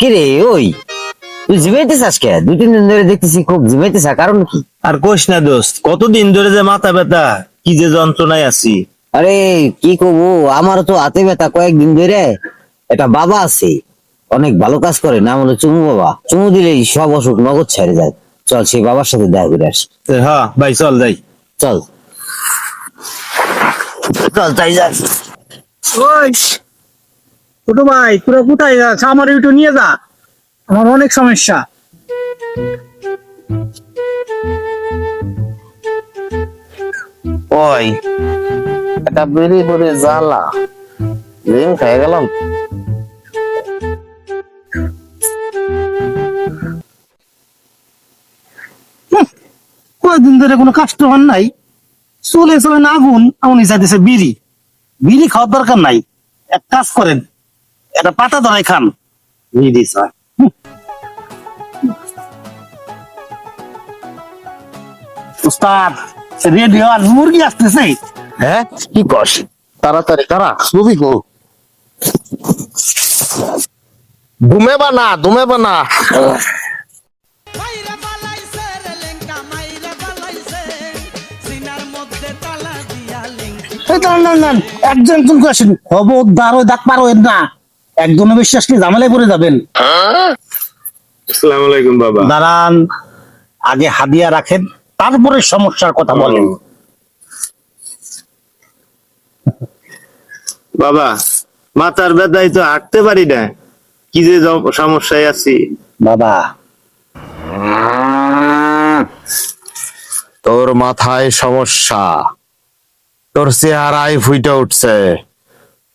কিরে ওই তুই দুই তিন দিন ধরে দেখতেছি খুব কারণ কি? আর কোষ না দোস্ত কতদিন ধরে যে মাথা ব্যথা কি যে যন্ত্রণায় আছি? আরে কি করব আমারও তো হাতে ব্যথা কয়েকদিন ধরে একটা বাবা আছে অনেক ভালো কাজ করে নাম হলো চুমু বাবা। চুমু দিলেই সব অসুখ নগদ ছেড়ে যায়। চল সেই বাবার সাথে দেখা করে আসি। হ্যাঁ ভাই চল যাই। চল। চল তাই যাক ওই ছোট ভাই তোরা কোথায়? যাস আমার একটু নিয়ে যা। আমার অনেক সমস্যা। ওই একটা বেরি করে জ্বালা। জিম খেয়ে গেলাম। কয়েকদিন ধরে কোনো কাস্টমার নাই। চলে চলে না আগুন এমন চাইতেছে বিড়ি। বিড়ি খাওয়ার দরকার নাই। এক কাজ করেন একটা পাতা ধরাই খান। বিড়ি স্যার। উস্তাদ রেডিও আর মুরগি আসতেছে। হ্যাঁ? কি কস? তাড়াতাড়ি তারা ছবি গো ঘুমে বানা ঘুমে বানা একজন আসেন খবরদার ওই দাগ পার না। একজনে বিশ্বাস কি ঝামেলায় পড়ে যাবেন। আসসালামু আলাইকুম বাবা। দাঁড়ান আগে হাদিয়া রাখেন তারপরে সমস্যার কথা বলেন। বাবা মাথার ব্যথায় তো হাঁটতে পারি না। কি যে সমস্যায় আছি। বাবা। তোর মাথায় সমস্যা। তোর চেহারায় ফুইটে উঠছে।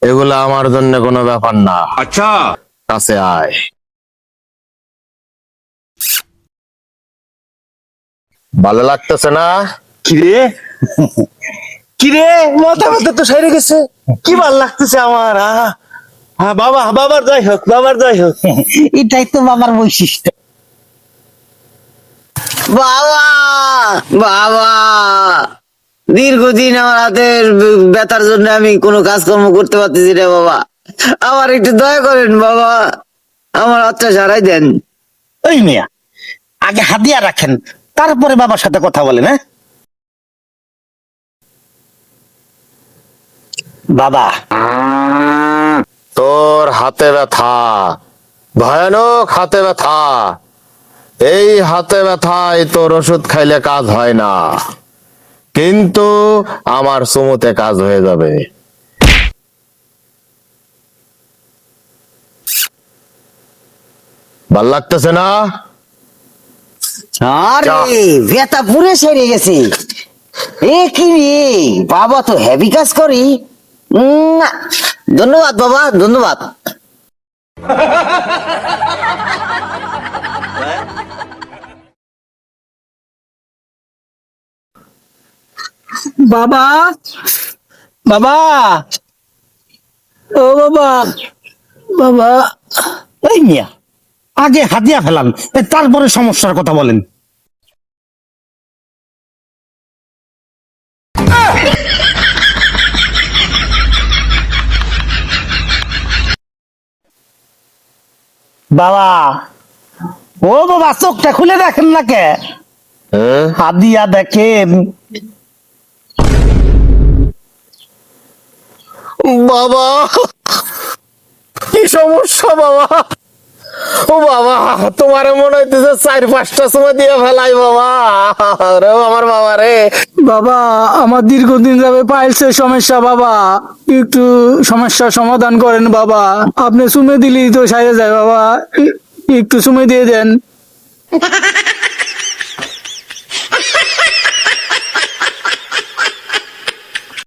এগুলো আমার জন্য কোনো ব্যাপার না। আচ্ছা। কাছে আয়। ভালো লাগতেছে না? কিরে? কিরে? মাথা ব্যথা তো সাইরে গেছে। কি ভালো লাগতেছে আমার হ্যাঁ বাবা বাবার যাই হোক বাবার যাই হোক। এটাই তো বাবার বৈশিষ্ট্য। বাবা বাবা। দীর্ঘদিন আমার হাতের ব্যথার জন্য আমি কোনো কাজকর্ম করতে পারতেছি না বাবা। আমার একটু দয়া করেন বাবা। আমার হাতটা সারাই দেন। ওই মিয়া আগে হাদিয়া রাখেন তারপরে বাবার সাথে কথা বলেন হ্যাঁ? বাবা। তোর হাতে ব্যথা ভয়ানক হাতে ব্যথা। এই হাতে ব্যথায় তোর ওষুধ খাইলে কাজ হয় না। কিন্তু আমার সুমুতে কাজ হয়ে যাবে ভালো লাগতেছে না? আরে ব্যথা পুরে সেরে গেছে। এ কি রে? বাবা তো হেভি কাজ করি। না। ধন্যবাদ বাবা ধন্যবাদ। বাবা বাবা। ও বাবা বাবা। এই মিয়া আগে হাদিয়া ফেলান তারপরে সমস্যার কথা বলেন। বাবা ও বাবা চোখটা খুলে দেখেন না কে? হ্যাঁ? হাদিয়া দেখেন। বাবা। কি সমস্যা বাবা? ও বাবা, তোমার মনে হইতেছে চার, পাঁচটা সময় দিয়ে ফেলাই বাবা। রে আমার বাবা রে। বাবা, আমার দীর্ঘদিন যাবে পাইলসের সমস্যা বাবা। একটু সমস্যার সমাধান করেন বাবা। আপনি সুমে দিলেই তো সাইরে যায় বাবা। একটু সুমে দিয়ে দেন।